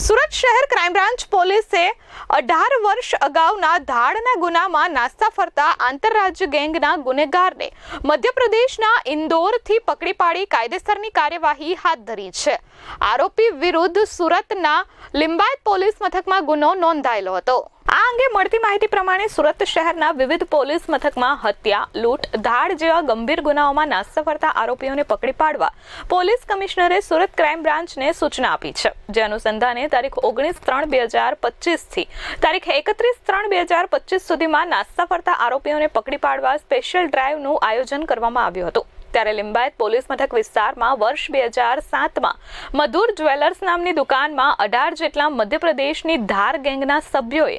સુરત શહેર crime branch પોલીસે અઢાર વર્ષ અગાઉના ધાડના ગુનામાં નાસ્તા ફરતા આંતરરાજ્ય ગેંગના ગુનેગારને મધ્યપ્રદેશના ઇન્દોરથી પકડી પાડી કાયદેસરની કાર્યવાહી હાથ ધરી છે. આરોપી વિરુદ્ધ સુરતના લિંબાયત પોલીસ મથકમાં ગુનો નોંધાયેલો હતો. આ અંગે મળતી માહિતી પ્રમાણે સુરત શહેરના વિવિધ પોલીસ મથકમાં હત્યા, લૂંટ, ધાડ જેવા ગંભીર ગુનાઓમાં નાસ્તા ફરતા આરોપીઓને પકડી પાડવા પોલીસ કમિશનરે સુરત ક્રાઇમ બ્રાન્ચને સૂચના આપી છે. જે અનુસંધાને તારીખ ઓગણીસ ત્રણ બે હજાર પચીસથી તારીખ એકત્રીસ ત્રણ બે હજાર પચીસ સુધીમાં નાસ્તા ફરતા આરોપીઓને પકડી પાડવા સ્પેશિયલ ડ્રાઈવનું આયોજન કરવામાં આવ્યું હતું. ત્યારે લિંબાયત પોલીસ મથક વિસ્તારમાં વર્ષ બે હજાર સાતમાં મધુર જ્વેલર્સ નામની દુકાનમાં અઢાર જેટલા મધ્યપ્રદેશની ધાર ગેંગના સભ્યોએ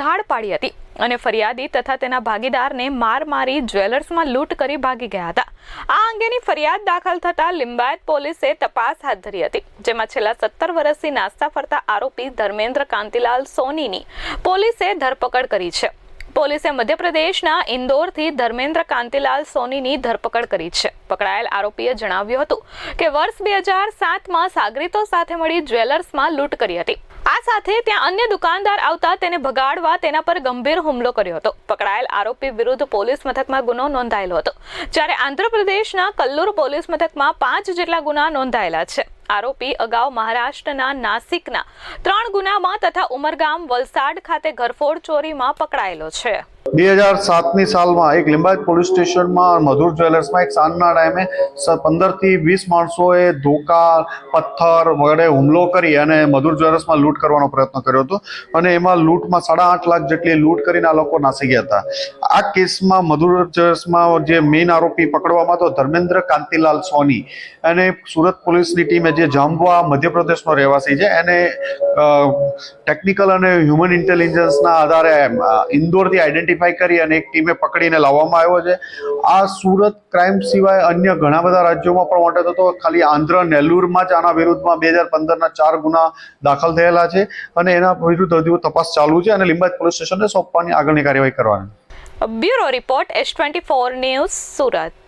ધાડ પાડી હતી અને ફરિયાદી તથા તેના ભાગીદારને માર મારી જ્વેલર્સમાં લૂંટ કરી ભાગી ગયા હતા. આ અંગેની ફરિયાદ દાખલ થતા લિંબાયત પોલીસે તપાસ હાથ ધરી હતી, જેમાં છેલ્લા સત્તર વર્ષથી નાસ્તા ફરતા આરોપી ધર્મેન્દ્ર કાંતિલાલ સોનીની પોલીસે ધરપકડ કરી છે. પોલીસે મધ્યપ્રદેશના ઇન્દોરથી ધર્મેન્દ્ર કાંતિલાલ સોનીની ધરપકડ કરી છે. પકડાયેલ આરોપીએ જણાવ્યું હતું કે વર્ષ બે હજાર સાતમાં સાગરીતો સાથે મળી જ્વેલર્સમાં લૂંટ કરી હતી. આ સાથે ત્યાં અન્ય દુકાનદાર આવતા તેને ભગાડવા તેના પર ગંભીર હુમલો કર્યો હતો. પકડાયેલ આરોપી વિરુદ્ધ પોલીસ મથકમાં ગુનો નોંધાયેલો હતો. જ્યારે આંધ્રપ્રદેશના કલ્લુર પોલીસ મથકમાં પાંચ જેટલા ગુના નોંધાયેલા છે. આરોપી અગાઉ મહારાષ્ટ્રના નાસિકના ત્રણ ગુનામાં તથા ઉમરગામ વલસાડ ખાતે ઘરફોડ ચોરીમાં પકડાયેલો છે. બે હજાર સાતની સાલમાં એક લિંબાયત પોલીસ સ્ટેશનમાં મધુર જ્વેલર્સમાં એક સાંજના ટાઈમે પંદરથી વીસ માણસોએ ધોકા, પથ્થર વગેરે હુમલો કરી અને મધુર જ્વેલર્સમાં લૂંટ કરવાનો પ્રયત્ન કર્યો હતો. અને એમાં લૂંટમાં સાડા આઠ લાખ જેટલી લૂંટ કરીને આ લોકો નાસી ગયા હતા. આ કેસમાં મધુર જ્વેલર્સમાં જે મેઇન આરોપી પકડવામાં હતો, ધર્મેન્દ્ર કાંતિલાલ સોની. અને સુરત પોલીસની ટીમે જે જામવા મધ્યપ્રદેશનો રહેવાસી છે, એને ટેકનિકલ અને હ્યુમન ઇન્ટેલિજન્સના આધારે ઇન્દોરથી ઇન્દોરથી આઈડેન્ટિફાઈ કરી અને એક ટીમે પકડીને લાવવામાં આવ્યો છે. આ સુરત ક્રાઇમ સિવાય અન્ય ઘણા બધા રાજ્યોમાં પણ વોન્ટેડ હતો. ખાલી આંધ્ર નેલ્લુરમાં જ આના વિરુદ્ધમાં બે હજાર પંદરના ચાર ગુના દાખલ થયેલા છે અને એના વિરુદ્ધ હજુ તપાસ ચાલુ છે અને લિંબાયત પોલીસ સ્ટેશનને સોંપવાની આગળની કાર્યવાહી કરવાની. Bureau report S twenty four news Surat.